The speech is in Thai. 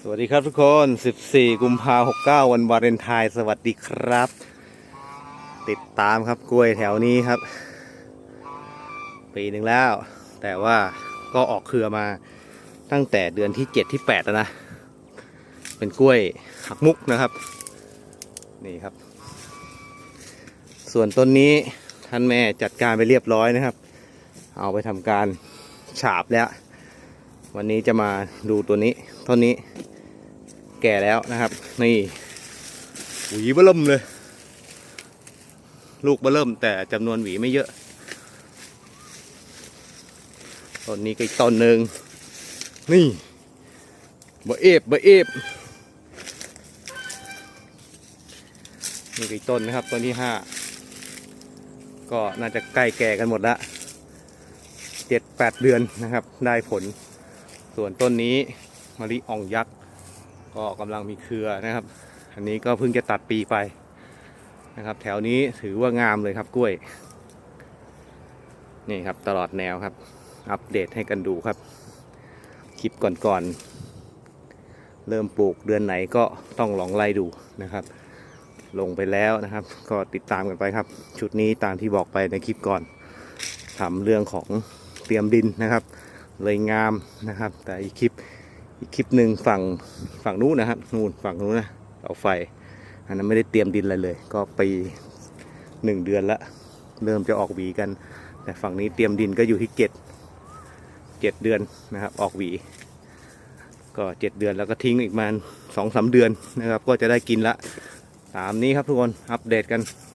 สวัสดีครับทุกคน 14 กุมภาพันธ์69วันวาเลนไทน์สวัสดีครับ ติดตามครับกล้วยแถวนี้ครับ ปีหนึ่งแล้ว แต่ว่าก็ออกเครือมาตั้งแต่เดือนที่7ที่8แล้วนะ เป็นกล้วยหักมุกนะครับ นี่ครับ ส่วนต้นนี้ท่านแม่จัดการไปเรียบร้อยนะครับ เอาไปทำการฉาบแล้ว วันนี้จะมาดูตัวนี้ต้นนี้ แก่แล้วนะครับ นี่หวีเบิ่มเลย ลูกเบิ่มแต่จำนวนหวีไม่เยอะต้นนี้ก็อีกต้นหนึ่งนี่เบอเอฟเบอเอฟนี่ก็อีกต้นนะครับต้นที่ห้าก็น่าจะใกล้แก่กันหมดละเจ็ดแปดเดือนนะครับ ได้ผล ส่วนต้นนี้มะลิอ่องยักษ์ก็กำลังมีเครือนะครับ อันนี้ก็เพิ่งจะตัดปีไปนะครับ แถวนี้ถือว่างามเลยครับกล้วย นี่ครับตลอดแนวครับ อัปเดตให้กันดูครับ คลิปก่อนๆ เริ่มปลูกเดือนไหนก็ต้องลองไล่ดูนะครับ ลงไปแล้วนะครับ ก็ติดตามกันไปครับ ชุดนี้ตามที่บอกไปในคลิปก่อนทำเรื่องของเตรียมดินนะครับ เลยงามนะครับ แต่อีกคลิปอีกคลิปหนึ่งฝั่งฝั่งนู้นนะครับนู่นฝั่งนู้นนะเสาไฟ อันนั้นไม่ได้เตรียมดินอะไรเลย ก็ไปหนึ่งเดือนละเริ่มจะออกหวีกัน แต่ฝั่งนี้เตรียมดินก็อยู่ที่เจ็ดเจ็ดเดือนนะครับ ออกหวี ก็เจ็ดเดือนแล้วก็ทิ้งอีกประมาณสองสามเดือนนะครับ ก็จะได้กินละตามนี้ครับทุกคนอัปเดตกัน